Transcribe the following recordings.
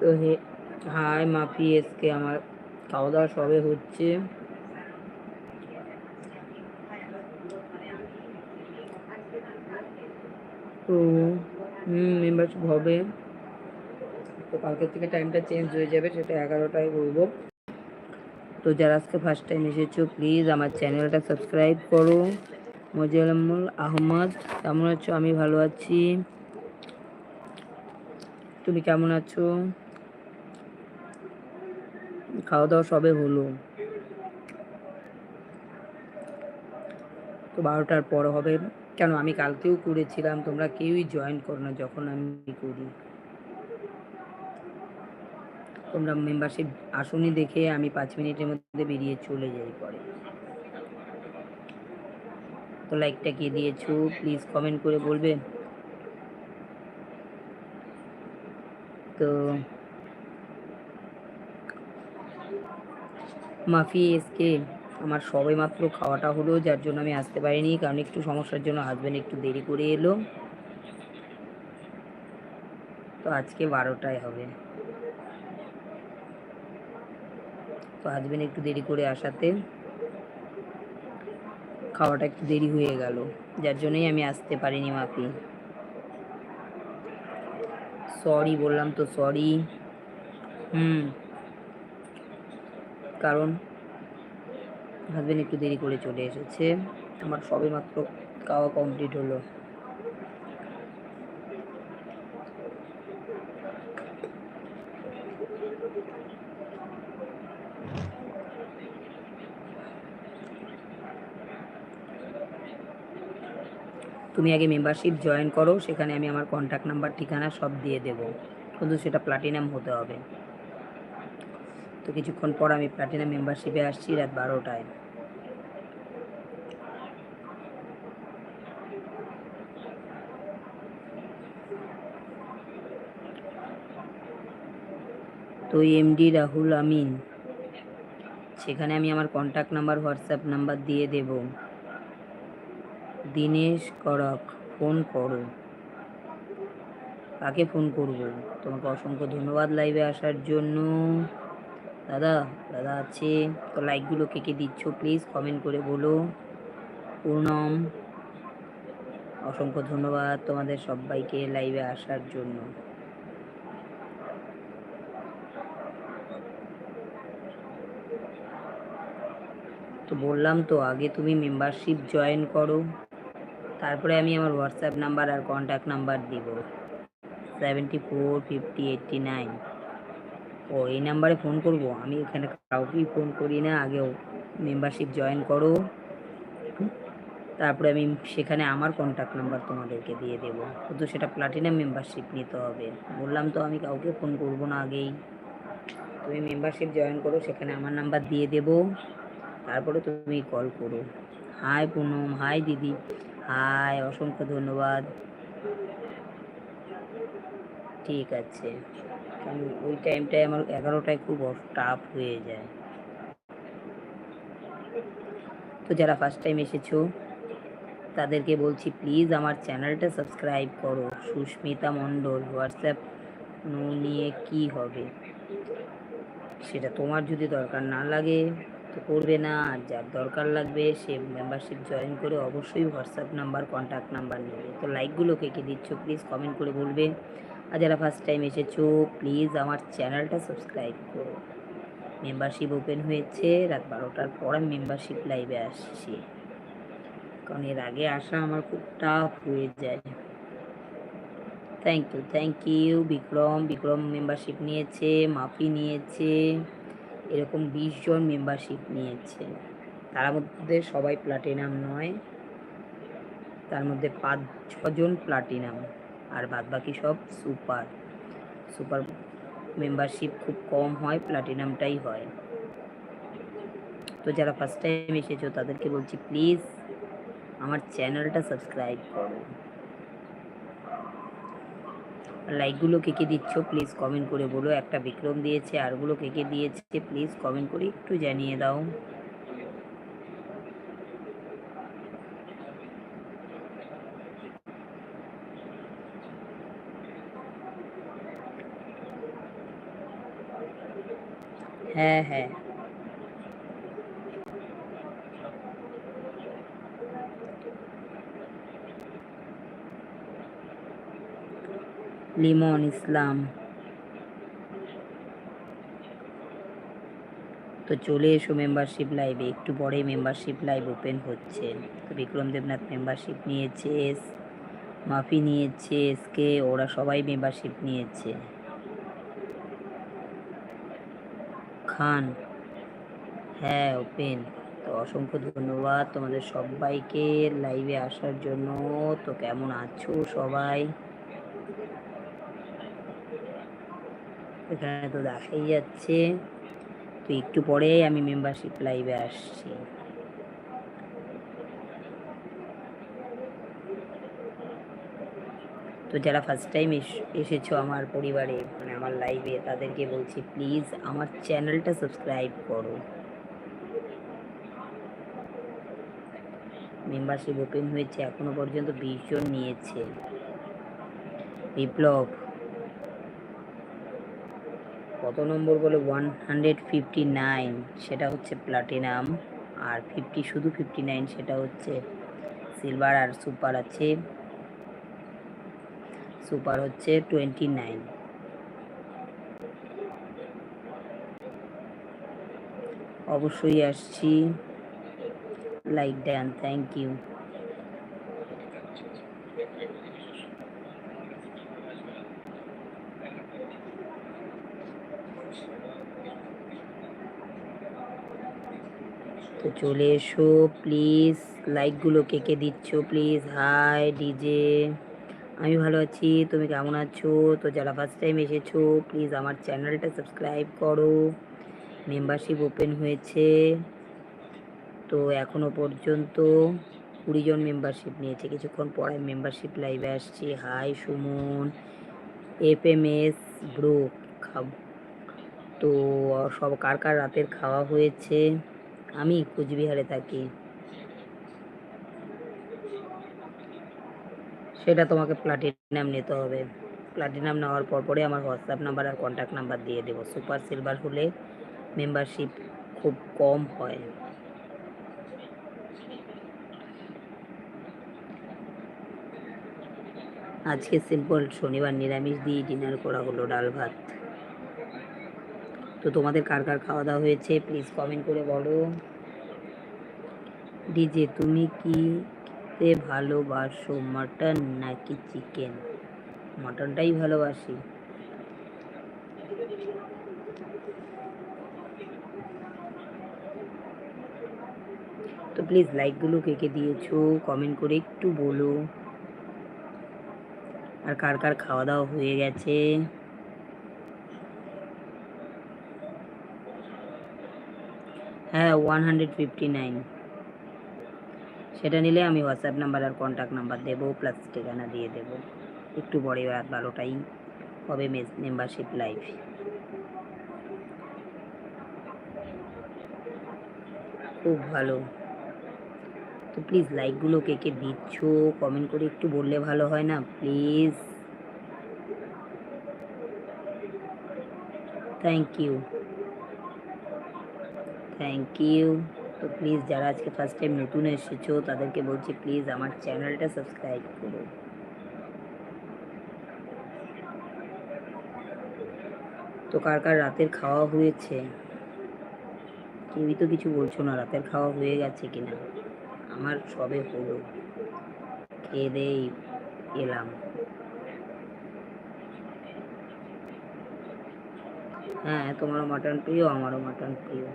তো হে হাই মাফি, এসকে আমার খাওয়া দাওয়া সবে হচ্ছে। তো, হুম মেম্বারশিপ হবে। তো কালকের থেকে টাইমটা চেঞ্জ হয়ে যাবে, সেটা এগারোটায় বলব। তো যারা আজকে ফার্স্ট টাইম এসেছ প্লিজ আমার চ্যানেলটা সাবস্ক্রাইব করো। মজিয়ালামুল আহমদ, কেমন আছো? আমি ভালো আছি। তুমি কেমন আছো? খাওয়া দাওয়া সবে হলো। তো বারোটার পর হবে। কেন, আমি কালকেও করেছিলাম, তোমরা কেউই জয়েন করো না যখন আমি করি। তোমরা মেম্বারশিপ আসনি দেখে আমি পাঁচ মিনিটের মধ্যে বেরিয়ে চলে যাই পরে। তো লাইকটা কে দিয়েছ? প্লিজ কমেন্ট করে বলবে। তো মাফি, এসকে আমার সবে মাত্র খাওয়াটা হলো, যার জন্য আমি আসতে পারিনি, কারণ একটু সমস্যার জন্য হাজব্যান্ড একটু দেরি করে এলো। তো আজকে বারোটায় হবে। তো হাজব্যান্ড একটু দেরি করে আসাতে খাওয়াটা একটু দেরি হয়ে গেল, যার জন্যই আমি আসতে পারিনি মাফি। সরি বললাম তো সরি হুম। কারণ হাজবেন্ড একটু দেরি করে চলে এসেছে। আমার সবে মাত্র খাওয়া কমপ্লিট হলো। তুমি আগে মেম্বারশিপ জয়েন করো, সেখানে আমি আমার কন্ট্যাক্ট নাম্বার ঠিকানা সব দিয়ে দেবো। কিন্তু সেটা প্লাটিনাম হতে হবে। তো কিছুক্ষণ পর আমি প্লাটিনাম মেম্বারশিপে আসছি, রাত বারোটায়। তো এমডি রাহুল আমিন, সেখানে আমি আমার কন্ট্যাক্ট নাম্বার হোয়াটসঅ্যাপ নাম্বার দিয়ে দেব। দীনেশ করক ফোন করো। কাকে ফোন করব? তোমাকে অসংখ্য ধন্যবাদ লাইভে আসার জন্য। দাদা দাদা আছে, তো লাইকগুলো কে কে দিচ্ছ? প্লিজ কমেন্ট করে বলো। পূর্ণম অসংখ্য ধন্যবাদ তোমাদের সবাইকে লাইভে আসার জন্য। তো বললাম তো, আগে তুমি মেম্বারশিপ জয়েন করো। তারপরে আমি আমার হোয়াটসঅ্যাপ নাম্বার আর কন্ট্যাক্ট নাম্বার দিব। Seventy four fifty eighty nine ও এই নাম্বারে ফোন করব। আমি এখানে কাউকেই ফোন করি না। আগেও মেম্বারশিপ জয়েন করো। তারপরে আমি সেখানে আমার কন্ট্যাক্ট নাম্বার তোমাদেরকে দিয়ে দেবো। শুধু সেটা প্লাটিনাম মেম্বারশিপ নিতে হবে। বললাম তো আমি কাউকে ফোন করব না আগেই। তুমি মেম্বারশিপ জয়েন করো, সেখানে আমার নাম্বার দিয়ে দেবো। তারপরে তুমি কল করো। হাই পুনম হাই দিদি। হাই অসংখ্য ধন্যবাদ। ঠিক আছে। কারণ ওই টাইমটায় আমার এগারোটায় খুব টাফ হয়ে যায়। তো যারা ফার্স্ট টাইম এসেছ, তাদেরকে বলছি প্লিজ আমার চ্যানেলটা সাবস্ক্রাইব করো। সুস্মিতা মণ্ডল হোয়াটসঅ্যাপ নিয়ে কি হবে? সেটা তোমার যদি দরকার না লাগে, তো করবে না। আর যার দরকার লাগবে, সে মেম্বারশিপ জয়েন করে অবশ্যই হোয়াটসঅ্যাপ নাম্বার কন্ট্যাক্ট নাম্বার নেবে। তো লাইকগুলো কে কে দিচ্ছ প্লিজ কমেন্ট করে বলবে। আর যারা ফার্স্ট টাইম এসেছ প্লিজ আমার চ্যানেলটা সাবস্ক্রাইব করো। মেম্বারশিপ ওপেন হয়েছে, রাত বারোটার পর আমি মেম্বারশিপ লাইভে আসছি। কারণ এর আগে আসা আমার খুব টাফ হয়ে যায়। Thank you thank you Bikram Bikram membership নিয়েছে, মাফি নিয়েছে, এরকম বিশ জন মেম্বারশিপ নিয়েছে। তার মধ্যে সবাই প্লাটিনাম নয়, তার মধ্যে পাঁচ ছজন প্লাটিনাম আর বাদ বাকি সব সুপার। সুপার মেম্বারশিপ খুব কম হয়, প্লাটিনামটাই হয়। তো যারা ফার্স্ট টাইম এসেছ, তাদেরকে বলছি প্লিজ আমার চ্যানেলটা সাবস্ক্রাইব করো। লাইকগুলো কে কে দিচ্ছ প্লিজ কমেন্ট করে বলো। একটা বিক্রম দিয়েছে আরগুলো কে কে দিয়েছে প্লিজ কমেন্ট করে একটু জানিয়ে দাও। হ্যাঁ হ্যাঁ। লিমন ইসলাম। তো চলে এসো মেম্বারশিপ লাইভে একটু পরেই মেম্বারশিপ লাইভ ওপেন হচ্ছে। তো বিক্রম দেবনাথ মেম্বারশিপ নিয়েছে মাফি নিয়েছে এসকে ওরা সবাই মেম্বারশিপ নিয়েছে। খান। হ্যাঁ ওপেন। তো অসংখ্য ধন্যবাদ তোমাদের সবাইকে লাইভে আসার জন্য। তো কেমন আছো সবাই? এখানে তো দেখাই যাচ্ছে। তো একটু পরে আমি মেম্বারশিপ লাইভে আসছি। তো যারা ফার্স্ট টাইম এসেছ আমার পরিবারে মানে আমার লাইভে তাদেরকে বলছি প্লিজ আমার চ্যানেলটা সাবস্ক্রাইব করো। মেম্বারশিপ ওপেন হয়েছে, এখনও পর্যন্ত বিশ জন নিয়েছে। বিপ্লব, কত নম্বর বলে? ওয়ান হান্ড্রেড ফিফটি নাইন সেটা হচ্ছে প্লাটিনাম আর ফিফটি শুধু ফিফটি নাইন সেটা হচ্ছে সিলভার আর সুপার আছে। সুপার হচ্ছে টোয়েন্টি নাইন অবশ্যই আসছি। লাইক দেন থ্যাংক ইউ তো চলে এসো প্লিজ লাইকগুলো কে কে দিচ্ছ প্লিজ হাই ডিজে আমি ভালো আছি, তুমি কেমন আছো? তো যারা ফার্স্ট টাইম এসেছ প্লিজ আমার চ্যানেলটা সাবস্ক্রাইব করো। মেম্বারশিপ ওপেন হয়েছে। তো এখনও পর্যন্ত কুড়ি জন মেম্বারশিপ নিয়েছে। কিছুক্ষণ পরে মেম্বারশিপ লাইভে আসছি। Hi Suman. F M S bro খাব তো সব কার কার রাতের খাওয়া হয়েছে? আমি কুচবিহারে থাকি। সেটা তোমাকে প্লাটিনাম নিতে হবে। প্লাটিনাম নেওয়ার পর পরে আমার হোয়াটসঅ্যাপ নাম্বার আর কন্ট্যাক্ট নাম্বার দিয়ে দেবো। সুপার সিলভার হলে মেম্বারশিপ খুব কম হয়। আজকে সিম্পল শনিবার নিরামিষ দিয়ে ডিনার করা হলো ডাল ভাত। তো তোমাদের কার কার খাওয়া দাওয়া হয়েছে? প্লিজ কমেন্ট করে বলো। ডিজে, তুমি কি খেতে ভালোবাসো মাটন নাকি চিকেন? মাটনটাই ভালোবাসি। তো প্লিজ লাইকগুলো কে কে দিয়েছ কমেন্ট করে একটু বলো। আর কার কার খাওয়া দাওয়া হয়ে গেছে? হ্যাঁ ওয়ান হান্ড্রেড ফিফটি নাইন সেটা নিলে আমি হোয়াটসঅ্যাপ নাম্বার আর কন্ট্যাক্ট নাম্বার দেবো প্লাস ঠিকানা দিয়ে দেবো। একটু পরে রাত বারোটাই হবে মেম্বারশিপ লাইভ খুব ভালো। তো প্লিজ লাইকগুলো কে কে দিচ্ছ কমেন্ট করে একটু বললে ভালো হয় না please thank you thank you তো প্লিজ যারা আজকে ফার্স্ট টাইম নতুন এসেছ, তাদেরকে বলছি প্লিজ আমার চ্যানেলটা সাবস্ক্রাইব করো। তো কার কার রাতের খাওয়া হয়েছে? কেউই তো কিছু বলছো না, রাতের খাওয়া হয়ে গেছে কিনা? আমার সবে হলো। খেয়ে দেই এলাম। হ্যাঁ তোমারও মাটন প্রিয়, আমারও মাটন প্রিয়।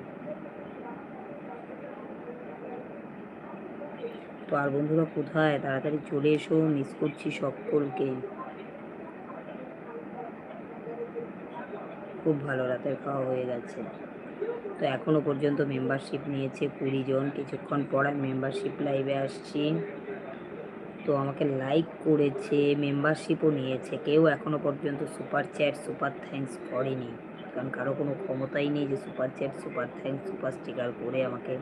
তো আর বন্ধুরা কোথায়? তাড়াতাড়ি চলে এসো মিস করছি সকলকে। খুব ভালো, রাতের খাওয়া হয়ে গেছে। তো এখনও পর্যন্ত মেম্বারশিপ নিয়েছে কুড়ি জন। কিছুক্ষণ পর আমি মেম্বারশিপ লাইভে আসছি। তো আমাকে লাইক করেছে মেম্বারশিপও নিয়েছে। কেউ এখনও পর্যন্ত সুপার চ্যাট সুপার থ্যাঙ্কস করেনি। কারণ কারও কোনো ক্ষমতাই নেই যে super chat super thanks super sticker করে আমাকে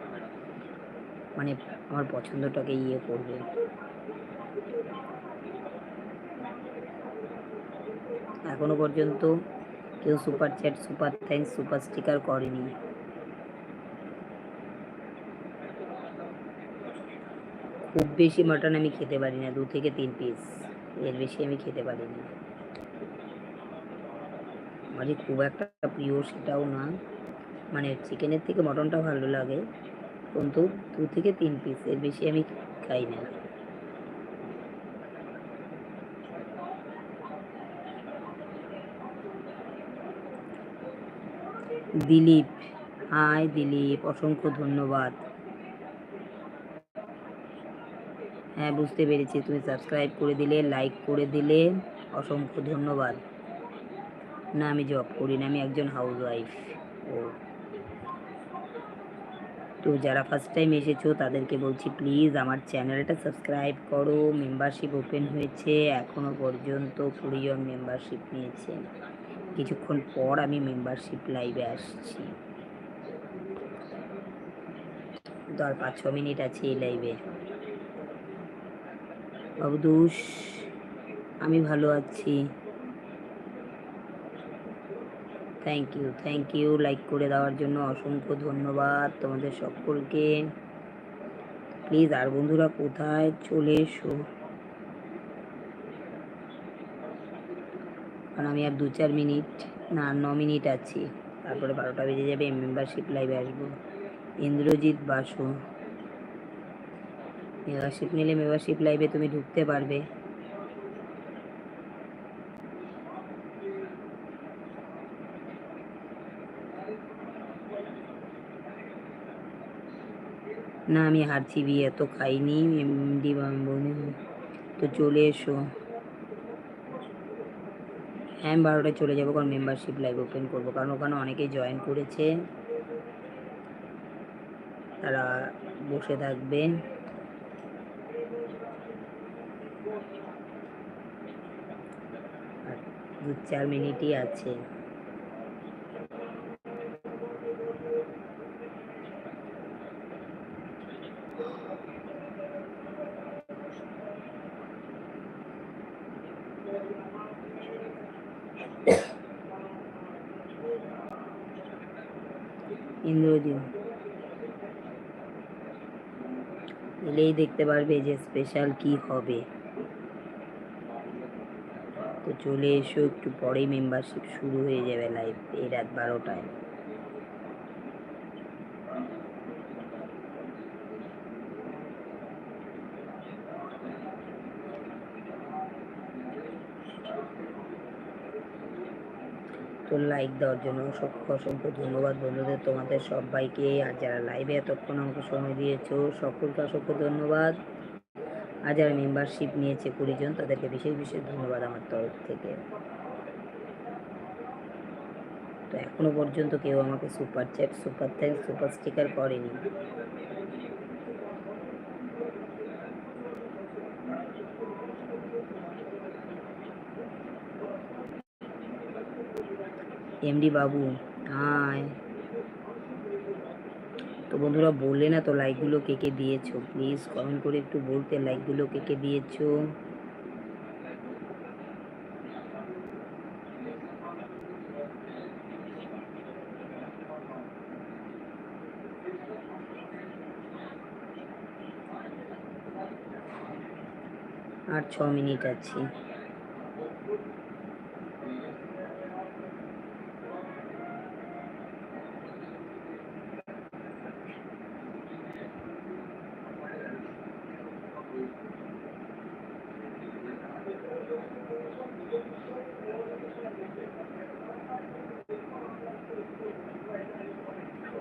মানে আমার পছন্দটাকে ইয়ে করবে। এখনও পর্যন্ত কেউ super chat, super thanks, super sticker করেনি। খুব বেশি মাটন আমি খেতে পারি না, দু থেকে তিন পিস এর বেশি আমি খেতে পারি না আমারই খুব একটা প্রিয় সেটাও না। মানে চিকেনের থেকে মটনটা ভালো লাগে। কিন্তু দু থেকে তিন পিস এর বেশি আমি খাই না। দিলীপ, হাই দিলীপ, অসংখ্য ধন্যবাদ। হ্যাঁ বুঝতে পেরেছি, তুমি সাবস্ক্রাইব করে দিলে লাইক করে দিলে, অসংখ্য ধন্যবাদ। না, আমি জব করি না, আমি একজন হাউস ওয়াইফ ও। তো যারা ফার্স্ট টাইম এসেছ, তাদেরকে বলছি প্লিজ আমার চ্যানেলটা সাবস্ক্রাইব করো। মেম্বারশিপ ওপেন হয়েছে এখনও পর্যন্ত কুড়ি জন মেম্বারশিপ নিয়েছে। কিছুক্ষণ পর আমি মেম্বারশিপ লাইভে আসছি। আর পাঁচ ছ মিনিট আছে এই লাইভে অবদুষ আমি ভালো আছি। Thank you thank you like করে দেওয়ার জন্য অসংখ্য ধন্যবাদ তোমাদের সকলকে। প্লিজ আর বন্ধুরা কোথায় চলে এসো? কারণ আমি আর দু চার মিনিট, না, ন মিনিট আছি। তারপরে বারোটা বেজে যাবে মেম্বারশিপ লাইভে আসব। ইন্দ্রজিৎ বাসু। মেম্বারশিপ নিলে মেম্বারশিপ লাইভে তুমি ঢুকতে পারবে। না, আমি হারছি বিয়ে এত খাইনি, এমডি বনে তো চলে এসো। হ্যাঁ আমি বারোটায় চলে যাব, কারণ মেম্বারশিপ লাইভ ওপেন করব, কারণ ওখানে অনেকেই জয়েন করেছে। তারা বসে থাকবে। দু চার মিনিটই আছে ইন্দ্রজিৎ এলেই দেখতে পারবে যে স্পেশাল কি হবে। তো চলে এসো, একটু পরেই মেম্বারশিপ শুরু হয়ে যাবে লাইভ এই রাত বারোটায় তো তো লাইক দেওয়ার জন্য অসংখ্য অসংখ্য ধন্যবাদ বন্ধুদের, তোমাদের সবাইকে। আর যারা লাইভে এতক্ষণ আমাকে সময় দিয়েছ, সকলকে অসংখ্য ধন্যবাদ। আর যারা মেম্বারশিপ নিয়েছে কুড়ি জন, তাদেরকে বিশেষ বিশেষ ধন্যবাদ আমার তরফ থেকে। তো এখনও পর্যন্ত কেউ আমাকে super chat super thank super sticker করেনি। এমডি বাবু হাই তো বন্ধুরা বললে না তো লাইকগুলো কে কে দিয়েছ? প্লিজ কমেন্ট করে একটু বলতে লাইকগুলো কে কে দিয়েছ? আর ছ মিনিট আছে।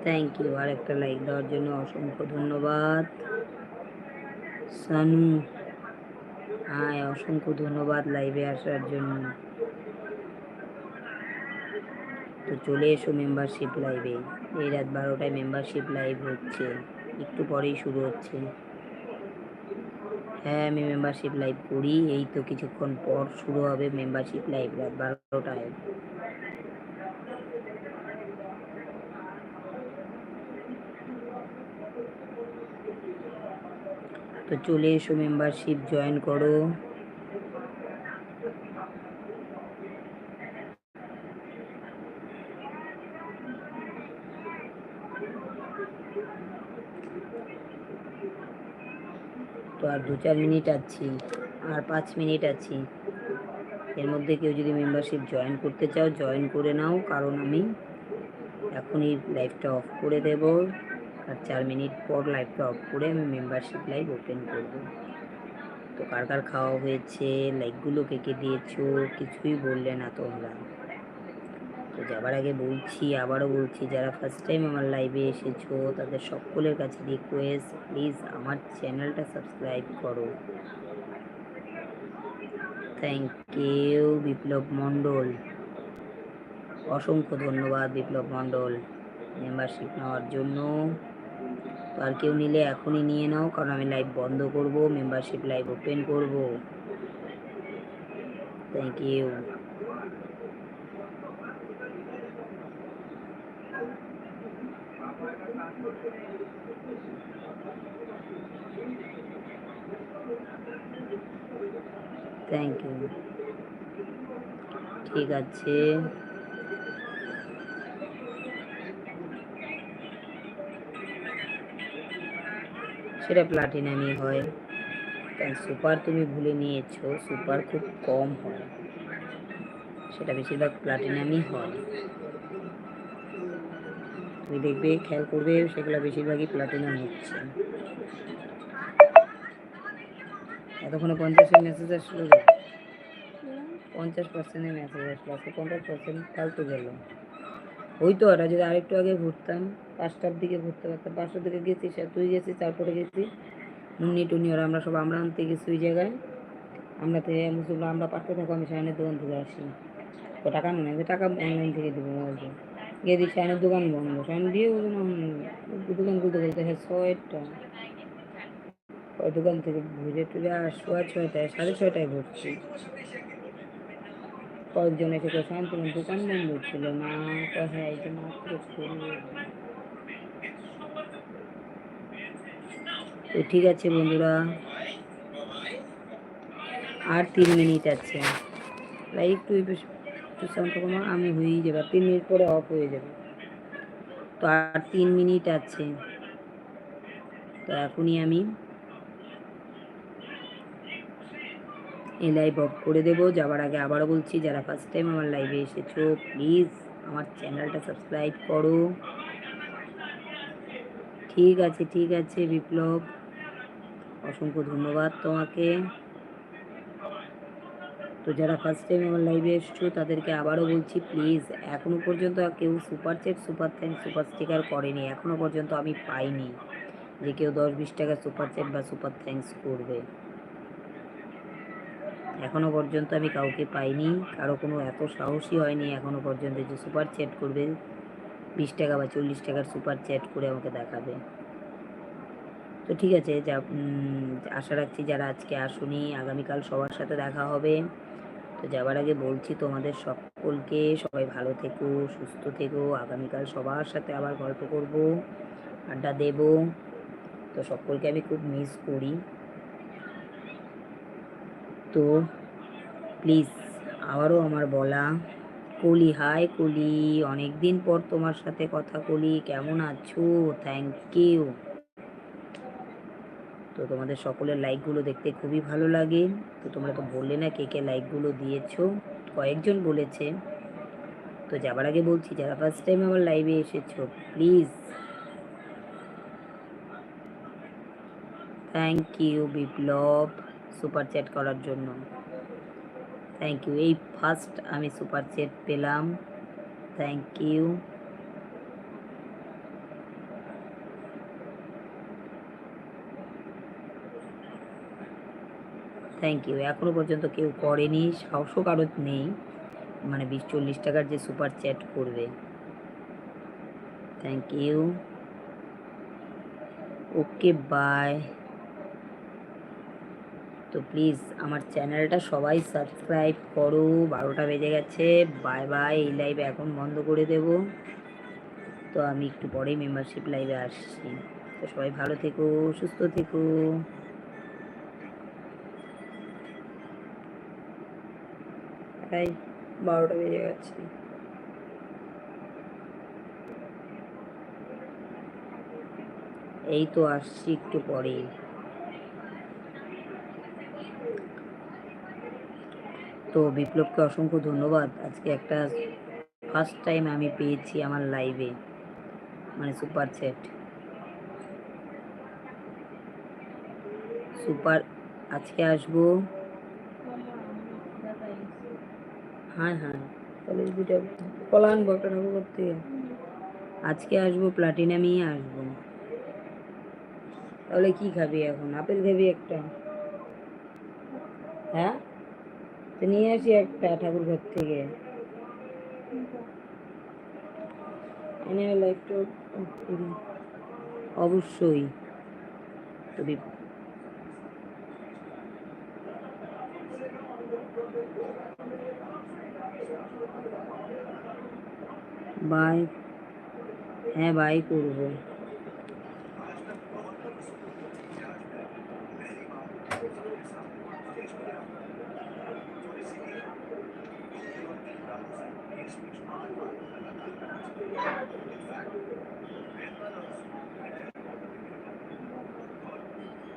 থ্যাংক ইউ আর একটা লাইক দেওয়ার জন্য অসংখ্য ধন্যবাদ। সানু হ্যাঁ অসংখ্য ধন্যবাদ লাইভে আসার জন্য। তো চলে এসো মেম্বারশিপ লাইভে এই রাত বারোটায় মেম্বারশিপ লাইভ হচ্ছে। একটু পরেই শুরু হচ্ছে। হ্যাঁ আমি মেম্বারশিপ লাইভ করি। এই তো কিছুক্ষণ পর শুরু হবে মেম্বারশিপ লাইভ রাত বারোটায়। তো চলে এসো মেম্বারশিপ জয়েন করো। তো আর দু চার মিনিট আছি, আর পাঁচ মিনিট আছি। এর মধ্যে কেউ যদি মেম্বারশিপ জয়েন করতে চাও জয়েন করে নাও, কারণ আমি এখনই লাইভটা অফ করে দেব। আর চার মিনিট পর লাইভটা অফ করে আমি মেম্বারশিপ লাইভ ওপেন করব। তো কার কার খাওয়া হয়েছে লাইকগুলো কে কে দিয়েছ, কিছুই বললে না তোমরা। তো যাবার আগে বলছি, আবারও বলছি, যারা ফার্স্ট টাইম আমার লাইভে এসেছ, তাদের সকলের কাছে রিকোয়েস্ট প্লিজ আমার চ্যানেলটা সাবস্ক্রাইব করো। Thank you Biplab Mondal. অসংখ্য ধন্যবাদ বিপ্লব মণ্ডল মেম্বারশিপ নেওয়ার জন্য। আর কেউ নিলে এখনই নিয়ে নাও, কারণ আমি লাইভ বন্ধ করব মেম্বারশিপ লাইভ ওপেন করব। থ্যাংক ইউ থ্যাংক ইউ ঠিক আছে। সেটা প্লাটিনামই হয়। কারণ সুপার তুমি ভুলে নিয়েছো সুপার খুব কম হয়। সেটা বেশিরভাগ প্লাটিনামই হয়। তুমি দেখবে, খেয়াল করবে, সেগুলো বেশিরভাগই প্লাটিনাম হচ্ছে। এতক্ষণে পঞ্চাশের মেসেজ আসলো পঞ্চাশ পার্সেন্টের মেসেজ আসলো। পঞ্চাশ পার্সেন্ট ফালতু গেল। ওই তো ওরা যদি আরেকটু আগে ঘুরতাম, পাঁচটার দিকে ঘুরতে পারতাম, পাঁচটার দিকে গেছি তুই গেছিস, তারপরে গেছি মুন্নি টুনি ওরা আমরা সব আমরা আনতে গেছি ওই জায়গায়। আমরা তো মুসুল্লাহ আমরা পাঠতে থাকো আমি সায়নের দোকান থেকে আসি তো টাকা নেই যে টাকা অনলাইন থেকে দেবো মোবাইলকে গিয়ে দিই সায়নের দোকান বন্ধ, সায়ন দিয়ে ওই জন্য দোকান খুলতে খুলতে হ্যাঁ ছয়টা। ওই দোকান থেকে ঘুরে টুরে আর সোয়া ছয়টায়, সাড়ে ছয়টায় ভরছি কয়েকজন এসে শান্তনু দোকান বন্ধ ছিল। তো হ্যাঁ এই মাত্র তো ঠিক আছে বন্ধুরা, আর তিন মিনিট আছে। লাইক একটু একটু সাউন্ড কমা আমি হয়েই যাবে। তিন মিনিট পরে অফ হয়ে যাবে। তো আর তিন মিনিট আছে। তো এখনই আমি এই লাইভ অফ করে দেবো। যাওয়ার আগে আবারও বলছি, যারা ফার্স্ট টাইম আমার লাইভে এসেছ প্লিজ আমার চ্যানেলটা সাবস্ক্রাইব করো। ঠিক আছে ঠিক আছে, বিপ্লব। অসংখ্য ধন্যবাদ তোমাকে। তো যারা ফার্স্ট টাইম আমার লাইভে এসছো, তাদেরকে আবারও বলছি প্লিজ এখনও পর্যন্ত কেউ সুপার চেট সুপার থ্যাঙ্ক সুপার স্টিকার করেনি। এখনও পর্যন্ত আমি পাইনি যে কেউ দশ বিশ টাকা সুপার চেট বা সুপার থ্যাঙ্কস করবে। এখনও পর্যন্ত আমি কাউকে পাইনি। কারও কোনো এত সাহসী হয়নি এখনও পর্যন্ত যে সুপার চ্যাট করবে। বিশ টাকা বা চল্লিশ টাকার সুপার চ্যাট করে আমাকে দেখাবে। তো ঠিক আছে, যা আশা রাখছি যারা আজকে আসুনি, আগামীকাল সবার সাথে দেখা হবে। তো যাবার আগে বলছি তোমাদের সকলকে, সবাই ভালো থেকো, সুস্থ থেকো, আগামীকাল সবার সাথে আবার গল্প করব, আড্ডা দেব। তো সকলকে আমি খুব মিস করি। তো প্লিজ আবারও আমার বলা, কলি, হাই কলি অনেক দিন পর তোমার সাথে কথা কলি, কেমন আছো? থ্যাংক ইউ তো তোমাদের সকলের লাইকগুলো দেখতে খুবই ভালো লাগে। তো তোমরা তো বললে না কে কে লাইকগুলো দিয়েছ। কয়েকজন বলেছে। তো যাবার আগে বলছি, যারা ফার্স্ট টাইম আমার লাইভে এসেছ please thank you Biplab. Super chat করার জন্য। থ্যাংক ইউ এই ফার্স্ট আমি সুপার চ্যাট পেলাম। থ্যাংক ইউ থ্যাংক ইউ এখনও পর্যন্ত কেউ করেনি, সাহসও কারও নেই। মানে বিশ চল্লিশ টাকার যে সুপার চ্যাট করবে। থ্যাংক ইউ ওকে বাই তো প্লিজ আমার চ্যানেলটা সবাই সাবস্ক্রাইব করো। বারোটা বেজে গেছে। Bye bye. এই লাইভ এখন বন্ধ করে দেব। তো আমি একটু পরেই মেম্বারশিপ লাইভে আসছি। তো সবাই ভালো থেকো, সুস্থ থেকো। তাই বারোটা বেজে গেছে। এই তো আসছি একটু পরে তো বিপ্লবকে অসংখ্য ধন্যবাদ। আজকে একটা ফার্স্ট টাইম আমি পেয়েছি আমার লাইভে মানে সুপার চ্যাট সুপার আজকে আসব। হ্যাঁ হ্যাঁ। কলেজ দুটা কলা আনব, একটা করতে। আজকে আসব প্লাটিনামই আসব। তাহলে কি খাবি এখন? আপেল খাবি একটা? হ্যাঁ? তো নিয়ে আসি একটা ঠাকুর ঘর থেকে এনে হলো একটু করি। অবশ্যই তো বিপ- বাই হ্যাঁ বাই করব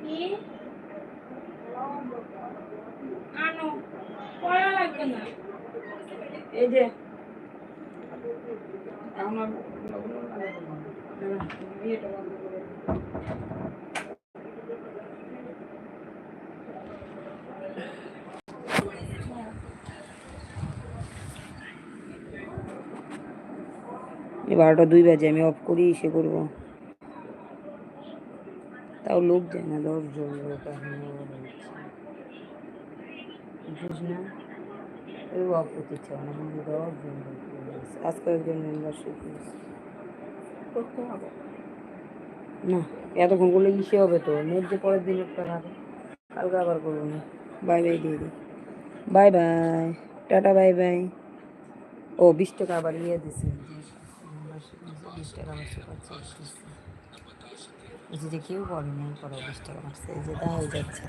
কি আনো পড়া লাগবে না এই যে। আমার বারোটা দুই বাজে, আমি অফ করি সে করব। তাও লোক যায় না দশ জন লোক এখন ইচ্ছা হয় না কিন্তু দশ জন লোক রয়েছে। আজ কয়েকজন মেম্বারশিপ করতে হবে না এতক্ষণ করলে ইসে হবে তো? নেট পরের দিন একটা থাকে কালকে আবার করব না। বাই বাই দিয়ে দিই bye bye tata bye bye ও, বিশ টাকা আবার ইয়ে দিছে। বিশ টাকা এই যে কেউ করেনি করা বিশ টাকা মারছে এই যে দেখা যাচ্ছে।